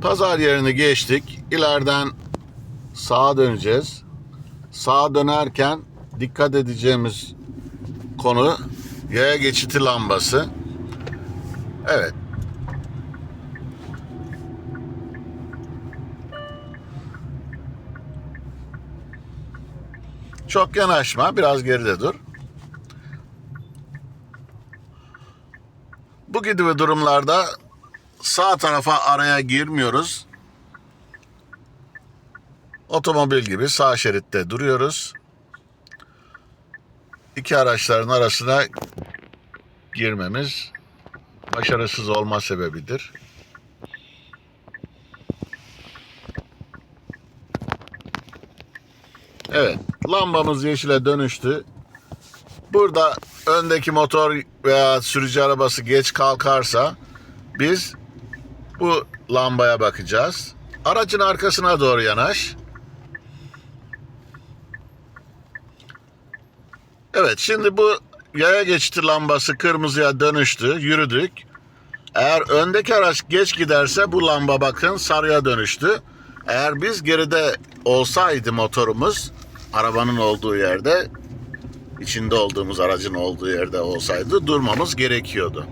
Pazar yerini geçtik. İleriden sağa döneceğiz. Sağa dönerken dikkat edeceğimiz konu yaya geçiti lambası. Evet. Çok yanaşma, biraz geride dur. Bu gibi durumlarda sağ tarafa araya girmiyoruz. Otomobil gibi sağ şeritte duruyoruz. İki araçların arasına girmemiz başarısız olma sebebidir. Evet, lambamız yeşile dönüştü. Burada öndeki motor veya sürücü arabası geç kalkarsa biz bu lambaya bakacağız. Aracın arkasına doğru yanaş. Evet şimdi bu yaya geçiti lambası kırmızıya dönüştü. Yürüdük. Eğer öndeki araç geç giderse bu lamba bakın sarıya dönüştü. Eğer biz geride olsaydı motorumuz arabanın olduğu yerde içinde olduğumuz aracın olduğu yerde olsaydı durmamız gerekiyordu.